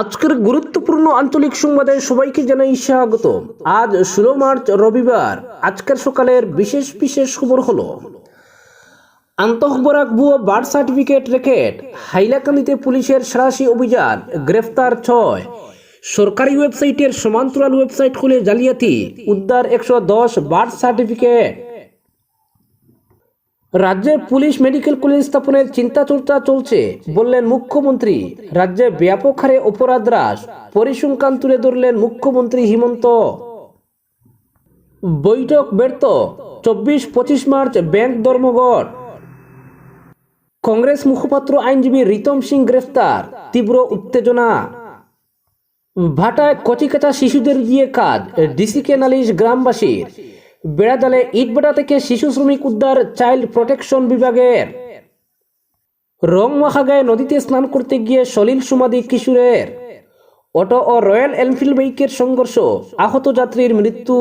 আজকের গুরুত্বপূর্ণ আঞ্চলিক সংবাদে সবাইকে জানাই স্বাগত আজ ষোলো মার্চ, রবিবার। আজকের সকালের বিশেষ বিশেষ খবর হলো আন্তঃবরাক ভুয়ো বার্থ সার্টিফিকেট রেকেট হাইলাকান্দিতে পুলিশের সারাশি অভিযান, গ্রেফতার ছয়। সরকারি ওয়েবসাইটের সমান্তরাল ওয়েবসাইট খুলে জালিয়াতি, উদ্ধার একশো দশ বার্থ সার্টিফিকেট। রাজ্যে পুলিশ মেডিকেল কলেজ স্থাপনের চিন্তা চর্চা চলছে, বললেন মুখ্যমন্ত্রী। রাজ্যে ব্যাপক হারে অপরাধ হ্রাস পরিসংখ্যান তুলে ধরলেন মুখ্যমন্ত্রী হিমন্ত। বৈঠক ব্যর্থ চব্বিশ পঁচিশ মার্চ ব্যাংক ধর্মঘট। কংগ্রেস মুখপাত্র আইনজীবী রিতম সিং গ্রেফতার, তীব্র উত্তেজনা। ভাটায় কচিকাচা শিশুদের দিয়ে কাজ, ডিসিকে নালিশ গ্রামবাসীর। বেড়াদালে ইটবেড়া থেকে শিশু শ্রমিক উদ্ধার চাইল্ড প্রোটেকশন বিভাগের। রং মাখা গায়ে নদীতে স্নান করতে গিয়ে সলিল সুমাদি কিশোরের। অটো ও রয়্যাল এনফিল্ড বাইকের সংঘর্ষ, আহত যাত্রীর মৃত্যু।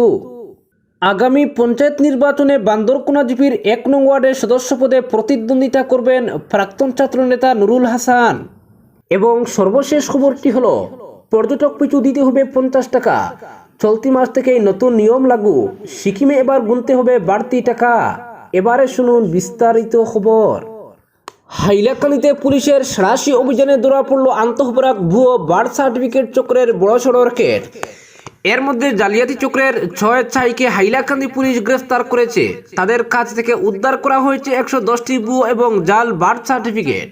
আগামী পঞ্চায়েত নির্বাচনে বান্দরকোনা জিপির এক নং ওয়ার্ডের সদস্য পদে প্রতিদ্বন্দ্বিতা করবেন প্রাক্তন ছাত্রনেতা নুরুল হাসান। এবং সর্বশেষ খবরটি হল, পর্যটক পিছু দিতে হবে পঞ্চাশ টাকা। চলতি মাস থেকেই নতুন নিয়ম লাগু। সিকিমে এবার গুনতে হবে বাড়তি টাকা। এবারে শুনুন বিস্তারিত খবর। হাইলাকান্দিতে পুলিশের সারাশি অভিযানে ধরা পড়ল আন্তঃবরাক ভুয়ো বার্থ সার্টিফিকেট চক্রের বড় সড় রকেট। এর মধ্যে জালিয়াতি চক্রের ছয় ছাইকে হাইলাকান্দি পুলিশ গ্রেফতার করেছে। তাদের কাছ থেকে উদ্ধার করা হয়েছে একশো দশটি ভুয়ো এবং জাল বার্থ সার্টিফিকেট।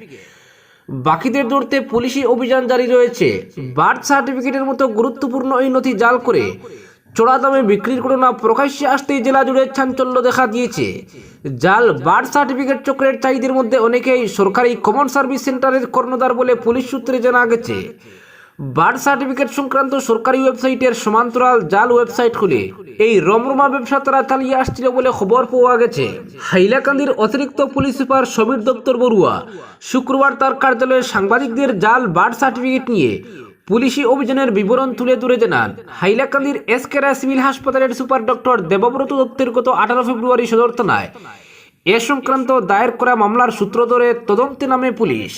বাকিদের ধরতে পুলিশি অভিযান জারি রয়েছে। বার্থ সার্টিফিকেটের মতো গুরুত্বপূর্ণ এই নথি জাল করে চড়া দামে বিক্রির ঘটনা প্রকাশ্যে আসতেই জেলা জুড়ে চাঞ্চল্য দেখা দিয়েছে। জাল, বার্থ সার্টিফিকেট চক্রের চাহিদের মধ্যে অনেকেই সরকারি কমন সার্ভিস সেন্টারের কর্ণধার বলে পুলিশ সূত্রে জানা গেছে। বার্থ সার্টিফিকেট সংক্রান্ত সরকারি ওয়েবসাইটের সমান্তরাল জাল ওয়েবসাইট খুলে এই রমরমা ব্যবসা তারা চালিয়ে আসছিল বলে খবর পাওয়া গেছে। হাইলাকান্দির অতিরিক্ত পুলিশ সুপার সমীর দপ্তর বড়ুয়া শুক্রবার তার কার্যালয়ে সাংবাদিকদের জাল বার্থ সার্টিফিকেট নিয়ে পুলিশি অভিযানের বিবরণ তুলে ধরে জানান। হাইলাকান্দির এসকেরা সিভিল হাসপাতালের সুপার ডক্টর দেবব্রত দত্তের গত আঠারো ফেব্রুয়ারি সদর থানায় এ সংক্রান্ত দায়ের করা মামলার সূত্র ধরে তদন্তে নামে পুলিশ।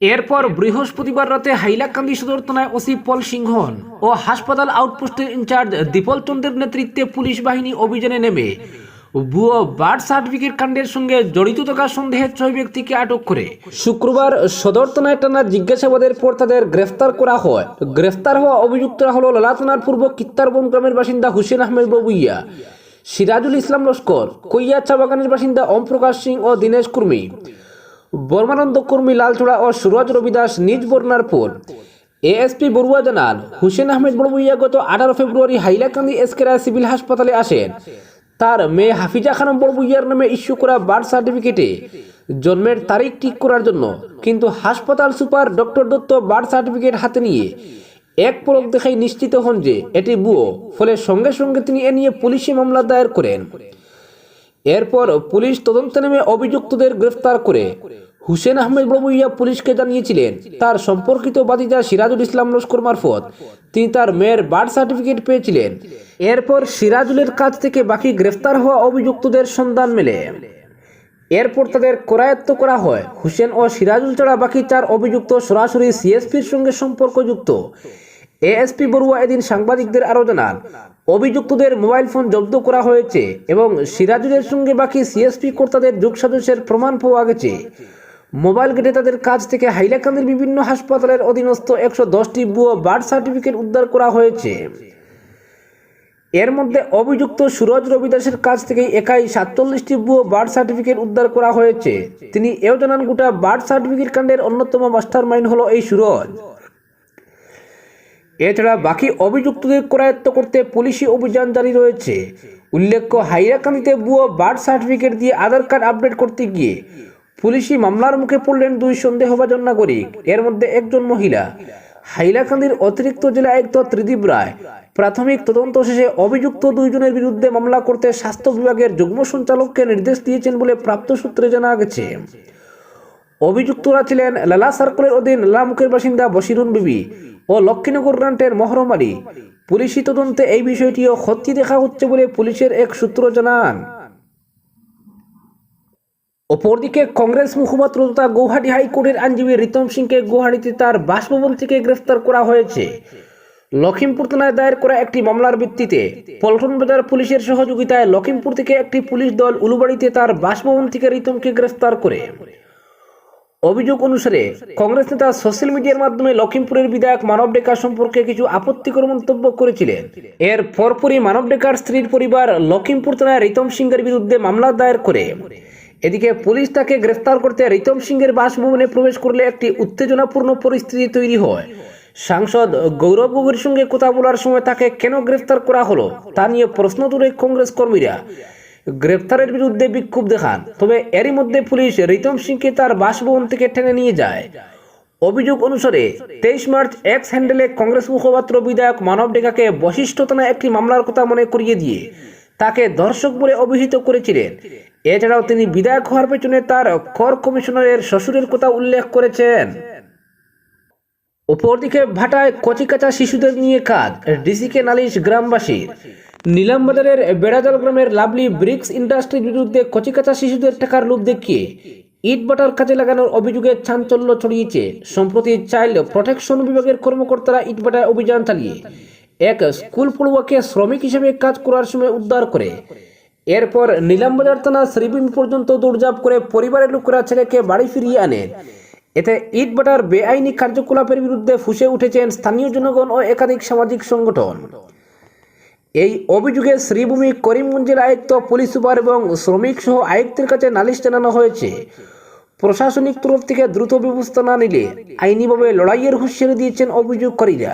এরপর বৃহস্পতিবার রাতে হাইলাকান্দি সদর থানায় ওসি পল সিংহন ও হাসপাতাল আউটপোস্টের ইনচার্জ দীপল চন্দ্রের নেতৃত্বে পুলিশ বাহিনী অভিযানে নেমে। ভুয়ো বার্থ সার্টিফিকেট কাণ্ডের সঙ্গে জড়িত থাকা সন্দেহে ছয় ব্যক্তিকে আটক করে। শুক্রবার সদর থানায় টানা জিজ্ঞাসাবাদের পর তাদের গ্রেফতার করা হয়। গ্রেফতার হওয়া অভিযুক্তরা হল লালা থানার পূর্ব কিত্তারবন গ্রামের বাসিন্দা হুসেন আহমেদ বাবুইয়া, সিরাজুল ইসলাম লস্কর কৈয়া চা বাগানের বাসিন্দা ওম প্রকাশ সিং ও দীনেশ কুর্মী। বর্মানন্দ কর্মী লালচূড়া ও সুরজ রবিদাস নিজ বর্ণারপুর। এএসপি বড়ুয়া জানান, হুসেন আহমেদ বড়বুইয়া গত আঠারো ফেব্রুয়ারি হাইলাকান্দি এসকেরা সিভিল হাসপাতালে আসেন। তার মেয়ে হাফিজা খানম বড়বুইয়ার নামে ইস্যু করা বার্থ সার্টিফিকেটে জন্মের তারিখ ঠিক করার জন্য কিন্তু হাসপাতাল super doctor Dutta birth certificate হাতে নিয়ে এক পলক দেখাই নিশ্চিত হন যে এটি বুয়ো। ফলে সঙ্গে সঙ্গে তিনি এ নিয়ে পুলিশি মামলা দায়ের করেন। এরপর পুলিশ তদন্তে নেমে অভিযুক্তদের গ্রেফতার করে। হুসেন আহমেদ বড়বুইয়া পুলিশকে জানিয়েছিলেন, তার সম্পর্কিত বাদিজা সিরাজুল ইসলাম লস্কর মারফত। তিনি তার মেয়ের বার্থ সার্টিফিকেট পেয়েছিলেন। এরপর সিরাজুলের কাছ থেকে বাকি গ্রেফতার হওয়া অভিযুক্তদের সন্ধান মেলে। এরপর তাদের করায়ত্ত করা হয়। হুসেন ও সিরাজুল ছাড়া বাকি চার অভিযুক্ত সরাসরি সিএসপির সঙ্গে সম্পর্কযুক্ত। এএসপি বড়ুয়া এদিন সাংবাদিকদের আরও জানান, অভিযুক্তদের মোবাইল ফোন জব্দ করা হয়েছে এবং সিরাজুলের সঙ্গে বাকি সিএসপি কর্তাদের যোগসাজসের প্রমাণ পাওয়া গেছে। মোবাইল গেটে তাদের কাছ থেকে হাইলাকান্দির বিভিন্ন হাসপাতালের অধীনস্থ একশো দশটি ভুয়ো বার্থ সার্টিফিকেট উদ্ধার করা হয়েছে। এর মধ্যে অভিযুক্ত সুরজ রবিদাসের কাছ থেকে একাই সাতচল্লিশটি ভুয়ো বার্থ সার্টিফিকেট উদ্ধার করা হয়েছে। তিনি এও জানান, গোটা বার্থ সার্টিফিকেট কাণ্ডের অন্যতম মাস্টার মাইন্ড হলো এই সুরজ। এছাড়া বাকি অভিযুক্তদের করায়ত্ত করতে পুলিশি অভিযান জারি রয়েছে। উল্লেখ্য, হাইরাকান্দিতে ভুয়ো বার্থ সার্টিফিকেট দিয়ে আধার কার্ড আপডেট করতে গিয়ে পুলিশি মামলার মুখে পড়লেন দুই সন্দেহভাজন নাগরিক। এর মধ্যে একজন মহিলা। হাইলাকান্দির অতিরিক্ত জেলা আয়ুক্ত ত্রিদীপ রায় প্রাথমিক তদন্ত শেষে অভিযুক্ত দুইজনের বিরুদ্ধে মামলা করতে স্বাস্থ্য বিভাগের যুগ্ম সঞ্চালককে নির্দেশ দিয়েছেন বলে প্রাপ্ত সূত্রে জানা গেছে। অভিযুক্তরা ছিলেন লালা সার্কলের অধীন লালামুখের বাসিন্দা বসিরুন বিবি। ও লক্ষ্মীনগর গ্রান্টের মহরম আলী। পুলিশি তদন্তে এই বিষয়টিও খতিয়ে দেখা হচ্ছে বলে পুলিশের এক সূত্র জানান। অপরদিকে কংগ্রেস মুখপাত্র তথা গৌহাটি হাইকোর্টের আইনজীবী রিতম সিংকে গুয়াহাটিতে তার বাসভবন থেকে গ্রেফতার করা হয়েছে। লখিমপুর থানায় দায়ের করা একটি মামলার ভিত্তিতে পল্টন বাজার পুলিশের সহযোগিতায় লখিমপুর থেকে একটি পুলিশ দল উলুবাড়িতে তার বাসভবন থেকে রিতমকে গ্রেফতার করে। অভিযোগ অনুসারে কংগ্রেস নেতা সোশ্যাল মিডিয়ার মাধ্যমে লখিমপুরের বিধায়ক মানব ডেকা সম্পর্কে কিছু আপত্তিকর মন্তব্য করেছিলেন। এর পরপরই মানব ডেকার স্ত্রীর পরিবার লখিমপুর থানায় রিতম সিংহের বিরুদ্ধে মামলা দায়ের করে। এদিকে পুলিশ তাকে গ্রেফতার করতে রিতম সিংহের বাসভবনে প্রবেশ করলে একটি উত্তেজনাপূর্ণ পরিস্থিতি তৈরি হয়। সাংসদ গৌরব গগৈর সঙ্গে কথা বলার সময় তাকে কেন গ্রেফতার করা হলো, তা নিয়ে প্রশ্ন তুলে কংগ্রেস কর্মীরা। গ্রেফতারের বিরুদ্ধে বিক্ষোভ দেখান, তবে এরই মধ্যে পুলিশ রিতম সিংকে তার বাসভবন থেকে টেনে নিয়ে যায়। অভিযোগ অনুসারে, তেইশ মার্চ এক্স হ্যান্ডেলে কংগ্রেস মুখপাত্র বিধায়ক মানব ডেকাকে বশিষ্ঠ থানায় একটি মামলার কথা মনে করিয়ে দিয়ে তাকে ধর্ষক বলে অভিহিত করেছিলেন। এছাড়াও তিনি বিধায়ক হওয়ার পেছনে তার কর কমিশনারের শ্বশুরের কথা উল্লেখ করেছেন। অপরদিকে ভাটায় কচিকাচা শিশুদের নিয়ে কাজ ডিসিকে নালিশ গ্রামবাসীর। নীলামবাজারের বেড়াজাল গ্রামের লাভলি ব্রিক্স ইন্ডাস্ট্রির বিরুদ্ধে কচিকাচা শিশুদের টাকার লোভ দেখিয়ে ইট বাটার কাজে লাগানোর অভিযোগে চাঞ্চল্য ছড়িয়েছে। সম্প্রতি চাইল্ড প্রোটেকশন বিভাগের কর্মকর্তারা ইটবাটায় অভিযান চালিয়ে এক স্কুল পড়ুয়াকে শ্রমিক হিসেবে কাজ করার সময় উদ্ধার করে। এরপর নীলামবাজার থানা শ্রীবিম পর্যন্ত দৌড়ঝাঁপ করে পরিবারের লোকেরা ছেলেকে বাড়ি ফিরিয়ে আনেন এতে ইটবাটার বেআইনি কার্যকলাপের বিরুদ্ধে ফুসে উঠেছেন স্থানীয় জনগণ ও একাধিক সামাজিক সংগঠন। এই অভিযোগে শ্রীভূমি করিমগঞ্জের আয়ুক্ত পুলিশ সুপার এবং শ্রমিক সহ আয়ুক্তের কাছে নালিশ জানানো হয়েছে। প্রশাসনিক তরফ থেকে দ্রুত ব্যবস্থা না নিলে আইনিভাবে লড়াইয়ের হুঁশিয়ারি দিয়েছেন অভিযোগকারীরা।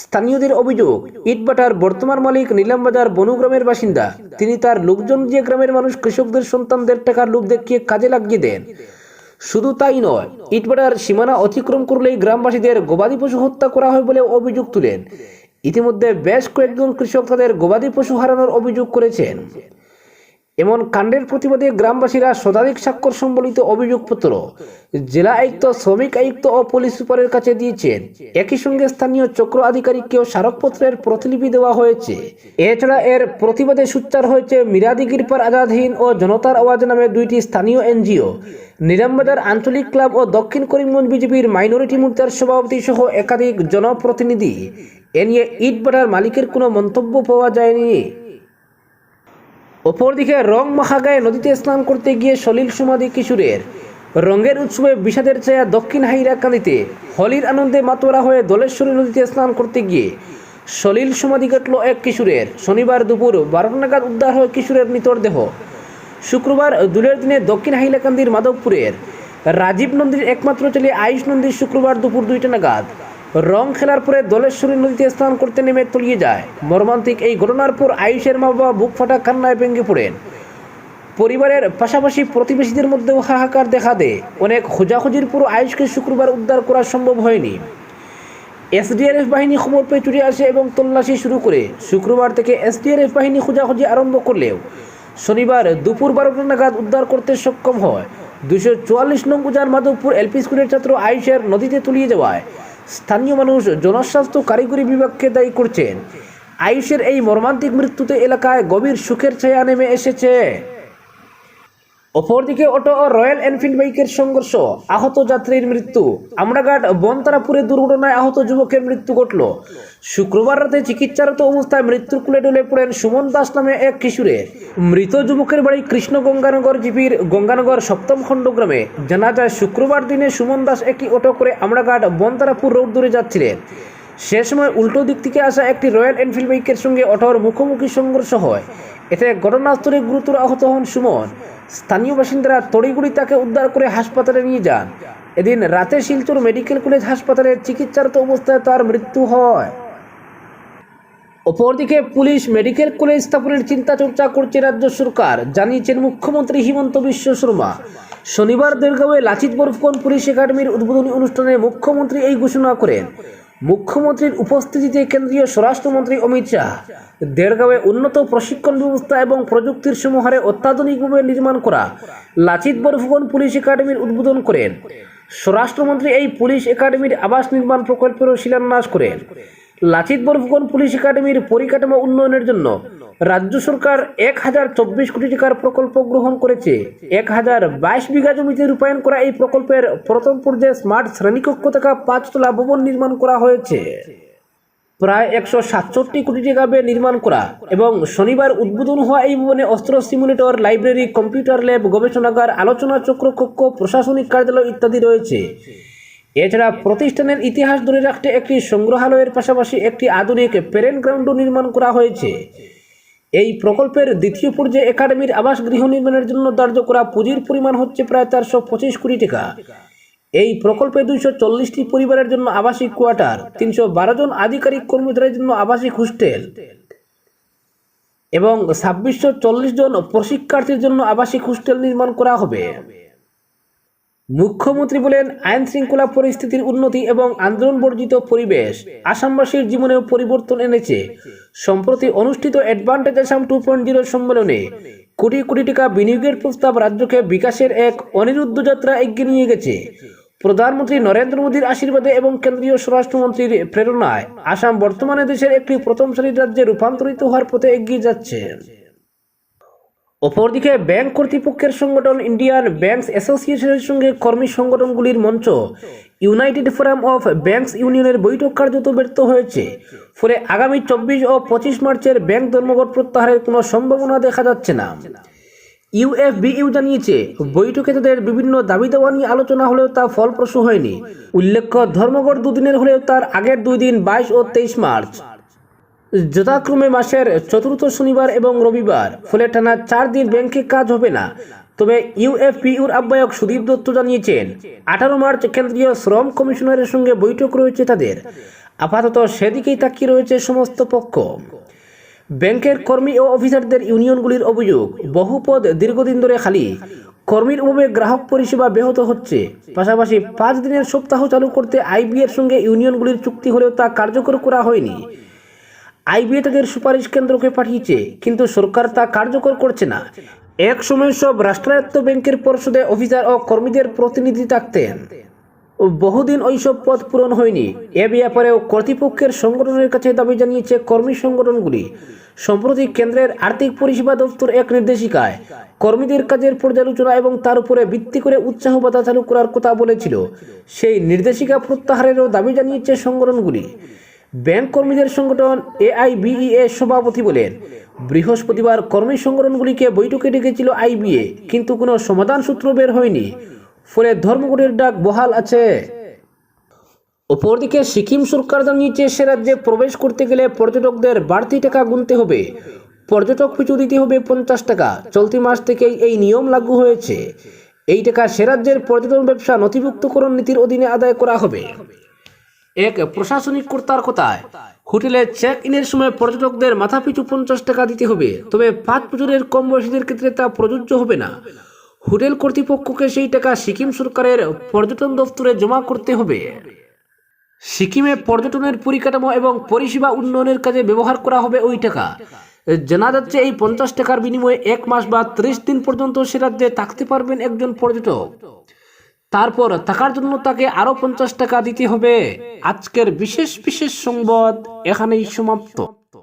স্থানীয়দের অভিযোগ ইটবাটার বর্তমান মালিক নীলামবাজার বনুগ্রামের বাসিন্দা। তিনি তার লোকজন দিয়ে গ্রামের মানুষ, কৃষকদের সন্তানদের টাকার লোক দেখিয়ে কাজে লাগিয়ে দেন। শুধু তাই নয় ইটবাটার সীমানা অতিক্রম করলেই গ্রামবাসীদের গবাদি পশু হত্যা করা হয় বলে অভিযোগ তুলেন। ইতিমধ্যে বেশ কয়েকজন কৃষক তাদের গবাদি পশু হারানোর অভিযোগ করেছেন। এমন কাণ্ডের প্রতিবাদে গ্রামবাসীরা শতাধিক স্বাক্ষর সম্বলিত অভিযোগপত্র জেলা আয়ুক্ত, শ্রমিক আয়ুক্ত ও পুলিশ সুপারের কাছে দিয়েছেন। একই সঙ্গে স্থানীয় চক্র আধিকারিককেও স্মারকপত্রের প্রতিলিপি দেওয়া হয়েছে। এছাড়া এর প্রতিবাদে সুচ্চার হয়েছে মিরাদি গিরপার আজাদহীন ও জনতার আওয়াজ নামে দুইটি স্থানীয় এনজিও। নিরামবাজার আঞ্চলিক ক্লাব ও দক্ষিণ করিমগঞ্জ বিজেপির মাইনরিটি মোর্চার সভাপতি সহ একাধিক জনপ্রতিনিধি এ নিয়ে ইটবাটার মালিকের কোনো মন্তব্য পাওয়া যায়নি। অপরদিকে রং মাখা গায়ে নদীতে স্নান করতে গিয়ে সলিল সমাধি কিশোরের রঙের উৎসবে বিষাদের ছায়া দক্ষিণ হাইরা হাইরাকান্দিতে হোলির আনন্দে মাতোয়ারা হয়ে দলেশ্বরী নদীতে স্নান করতে গিয়ে সলিল সমাধি কাটল এক কিশোরের। শনিবার দুপুর বারোটা নাগাদ উদ্ধার হয় কিশোরের নিতর দেহ। শুক্রবার দুলের দিনে দক্ষিণ হাইলাকান্দির মাধবপুরের রাজীব নন্দীর একমাত্র ছেলে আয়ুষ নন্দীর শুক্রবার দুপুর দুইটা নাগাদ রং খেলার পরে দলেশ্বরী নদীতে স্নান করতে নেমে তলিয়ে যায়। মর্মান্তিক এই ঘটনার পর আয়ুষের মা বাবা বুক ফাটা কান্নায় ভেঙে পড়েন। পরিবারের পাশাপাশি প্রতিবেশীদের মধ্যেও হাহাকার দেখা দেয়। অনেক খোঁজাখুঁজির পর আয়ুষকে শুক্রবার উদ্ধার করা সম্ভব হয়নি। এসডিআরএফ বাহিনী খবর পেয়ে ছুটে আসে এবং তল্লাশি শুরু করে। শুক্রবার থেকে এসডিআরএফ বাহিনী খোঁজাখুঁজি আরম্ভ করলেও শনিবার দুপুর বারোটা নাগাদ উদ্ধার করতে সক্ষম হয়। দুশো চুয়াল্লিশ নং উজান মাধবপুর এলপি স্কুলের ছাত্র আয়ুষের নদীতে তলিয়ে যাওয়ায় স্থানীয় মানুষ জনস্বাস্থ্য কারিগরি বিভাগকে দায়ী করছেন। আয়ুষের এই মর্মান্তিক মৃত্যুতে এলাকায় গভীর সুখের ছায়া নেমে এসেছে। অপরদিকে অটো ও রয়্যাল এনফিল্ড বাইকের সংঘর্ষ, আহত যাত্রীর মৃত্যু। আমরাঘাট, বনতারাপুরে দুর্ঘটনায় আহত যুবকের মৃত্যু ঘটল। শুক্রবার রাতে চিকিৎসারত অবস্থায় মৃত্যুর কুলে ডলে পড়েন সুমন দাস নামে এক কিশোরের মৃত যুবকের বাড়ি কৃষ্ণ গঙ্গানগর জিপির গঙ্গানগর সপ্তম খণ্ড গ্রামে। জানা যায়, শুক্রবার দিনে সুমন দাস একটি অটো করে আমরাঘাট, বনতারাপুর রোড ধরে যাচ্ছিলেন। সে সময় উল্টো দিক থেকে আসা একটি রয়্যাল এনফিল্ড বাইকের সঙ্গে অটোর মুখোমুখি সংঘর্ষ হয়। এতে ঘটনাস্থলে গুরুতর আহত হন সুমন। স্থানীয় বাসিন্দারা তড়িগুড়ি তাকে উদ্ধার করে হাসপাতালে নিয়ে যান। এদিন রাতে শিলচর মেডিকেল কলেজ হাসপাতালে চিকিৎসারত অবস্থায় তার মৃত্যু হয়। অপরদিকে পুলিশ মেডিকেল কলেজ স্থাপনের চিন্তা চর্চা করছে রাজ্য সরকার, জানিয়েছেন মুখ্যমন্ত্রী হিমন্ত বিশ্ব শর্মা। শনিবার দেড়গাঁওয়ে লাচিত বরফকন পুলিশ একাডেমির উদ্বোধনী অনুষ্ঠানে মুখ্যমন্ত্রী এই ঘোষণা করেন। মুখ্যমন্ত্রীর উপস্থিতিতে কেন্দ্রীয় স্বরাষ্ট্রমন্ত্রী অমিত শাহ দেড়গাঁওয়ে উন্নত প্রশিক্ষণ ব্যবস্থা এবং প্রযুক্তির সমূহারে অত্যাধুনিকভাবে নির্মাণ করা লাচিত বরফুগন পুলিশ একাডেমির উদ্বোধন করেন। স্বরাষ্ট্রমন্ত্রী এই পুলিশ একাডেমির আবাস নির্মাণ প্রকল্পেরও শিলান্যাস করেন। লাচিত বরফগন পুলিশ একাডেমির পরিকাঠামো উন্নয়নের জন্য? রাজ্য সরকার এক হাজার চব্বিশ কোটি টাকার প্রকল্প গ্রহণ করেছে। এক হাজার বাইশ বিঘা জমিতে রূপায়ণ করা এই প্রকল্পের প্রথম পর্যায়ে স্মার্ট শ্রেণীকক্ষ থাকা পাঁচতলা ভবন নির্মাণ করা হয়েছে। প্রায় একশো সাতষট্টি কোটি টাকা ব্যয়ে নির্মাণ করা এবং শনিবার উদ্বোধন হওয়া এই ভবনে অস্ত্র সিমুলেটর, লাইব্রেরি, কম্পিউটার ল্যাব, গবেষণাগার, আলোচনা চক্র, কক্ষ, প্রশাসনিক কার্যালয় ইত্যাদি রয়েছে। এছাড়া প্রতিষ্ঠানের ইতিহাস ধরে রাখতে একটি সংগ্রহালয়ের পাশাপাশি একটি আধুনিক প্যারেন গ্রাউন্ডও নির্মাণ করা হয়েছে। এই প্রকল্পের দ্বিতীয় পর্যায়ে একাডেমির আবাস গৃহ নির্মাণের জন্য ধার্য করা পুঁজির পরিমাণ হচ্ছে প্রায় চারশো পঁচিশ কোটি টাকা। এই প্রকল্পে দুইশো চল্লিশটি পরিবারের জন্য আবাসিক কোয়ার্টার, তিনশো বারো জন আধিকারিক কর্মচারীর জন্য আবাসিক হোস্টেল এবং ছাব্বিশশো চল্লিশ জন প্রশিক্ষার্থীর জন্য আবাসিক হোস্টেল নির্মাণ করা হবে। মুখ্যমন্ত্রী বলেন আইন শৃঙ্খলা পরিস্থিতির উন্নতি এবং আন্দোলন বর্জিত পরিবেশ আসামবাসীর জীবনেও পরিবর্তন এনেছে। সম্প্রতি অনুষ্ঠিত অ্যাডভান্টেজ আসাম টু পয়েন্ট সম্মেলনে কোটি কোটি টাকা বিনিয়োগের প্রস্তাব রাজ্যকে বিকাশের এক অনিরুদ্ধ যাত্রা এগিয়ে নিয়ে গেছে। প্রধানমন্ত্রী নরেন্দ্র মোদীর আশীর্বাদে এবং কেন্দ্রীয় স্বরাষ্ট্রমন্ত্রীর প্রেরণায় আসাম বর্তমানে দেশের একটি প্রথম শ্রেণির রাজ্যে রূপান্তরিত হওয়ার পথে এগিয়ে যাচ্ছে। অপরদিকে ব্যাংক কর্তৃপক্ষের সংগঠন ইন্ডিয়ান ব্যাংকস অ্যাসোসিয়েশনের সঙ্গে কর্মী সংগঠনগুলির মঞ্চ ইউনাইটেড ফোরাম অফ ব্যাংকস ইউনিয়নের বৈঠক কার্যত ব্যর্থ হয়েছে। ফলে আগামী চব্বিশ ও পঁচিশ মার্চের ব্যাংক ধর্মঘট প্রত্যাহারের কোনো সম্ভাবনা দেখা যাচ্ছে না। ইউএফবিইউ জানিয়েছে, বৈঠকে তাদের বিভিন্ন দাবি দাওয়া নিয়ে আলোচনা হলেও তা ফলপ্রসূ হয়নি। উল্লেখ্য, ধর্মঘট দুদিনের হলেও তার আগের দুই দিন বাইশ ও তেইশ মার্চ। যথাক্রমে মাসের চতুর্থ শনিবার এবং রবিবার। ফলে টানা চার দিন ব্যাংকে কাজ হবে না। তবে ইউএফপিউর আহ্বায়ক সুদীপ দত্ত জানিয়েছেন, আঠারো মার্চ কেন্দ্রীয় শ্রম কমিশনারের সঙ্গে বৈঠক রয়েছে তাদের। আপাতত সেদিকেই তাকিয়ে রয়েছে সমস্ত পক্ষ। ব্যাংকের কর্মী ও অফিসারদের ইউনিয়নগুলির অভিযোগ বহু পদ দীর্ঘদিন ধরে খালি। কর্মীর অভাবে গ্রাহক পরিষেবা ব্যাহত হচ্ছে। পাশাপাশি পাঁচ দিনের সপ্তাহ চালু করতে আইবি এর সঙ্গে ইউনিয়নগুলির চুক্তি হলেও তা কার্যকর করা হয়নি। আইবিএ তাদের সুপারিশ কেন্দ্রকে পাঠিয়েছে, কিন্তু সরকার তা কার্যকর করছে না। এক সময় সব রাষ্ট্রায়ত্ত ব্যাংকের পর্ষদে অফিসার ও কর্মীদের প্রতিনিধি থাকতেন। বহুদিন ওইসব পদ পূরণ হয়নি। এ ব্যাপারেও কর্তৃপক্ষের সংগঠনের কাছে দাবি জানিয়েছে কর্মী সংগঠনগুলি। সম্প্রতি কেন্দ্রের আর্থিক পরিষেবা দপ্তর এক নির্দেশিকায় কর্মীদের কাজের পর্যালোচনা এবং তার উপরে ভিত্তি করে উৎসাহ ভাতা চালু করার কথা বলেছিল। সেই নির্দেশিকা প্রত্যাহারেরও দাবি জানিয়েছে সংগঠনগুলি। ব্যাংক কর্মীদের সংগঠন এআইবিইএ সভাপতি বলেন, বৃহস্পতিবার কর্মী সংগঠনগুলিকে বৈঠকে ডেকেছিল আইবিএ, কিন্তু কোনো সমাধান সূত্র বের হয়নি। ফলে ধর্মঘটের ডাক বহাল আছে। অপরদিকে সিকিম সরকার জানিয়েছে, সে রাজ্যে প্রবেশ করতে গেলে পর্যটকদের বাড়তি টাকা গুনতে হবে। পর্যটক পিছু দিতে হবে পঞ্চাশ টাকা। চলতি মাস থেকেই এই নিয়ম লাগু হয়েছে। এই টাকা সে রাজ্যের পর্যটন ব্যবসা নথিভুক্তকরণ নীতির অধীনে আদায় করা হবে। এক প্রশাসনিক কর্তার কথায়, হোটেলে চেক ইনের সময় পর্যটকদের মাথাপিছু পঞ্চাশ টাকা দিতে হবে, তবে পাঁচ বছরের কম বয়সীদের ক্ষেত্রে তা প্রযোজ্য হবে না। হোটেল কর্তৃপক্ষকে সেই টাকা সিকিম সরকারের পর্যটন দপ্তরে জমা করতে হবে। সিকিমে পর্যটনের পরিকাঠামো এবং পরিষেবা উন্নয়নের কাজে ব্যবহার করা হবে ওই টাকা। জানা যাচ্ছে এই পঞ্চাশ টাকার বিনিময়ে এক মাস বা ত্রিশ দিন পর্যন্ত সে রাজ্যে থাকতে পারবেন একজন পর্যটক। তারপর থাকার জন্য তাকে আরও পঞ্চাশ টাকা দিতে হবে। আজকের বিশেষ বিশেষ সংবাদ এখানেই সমাপ্ত।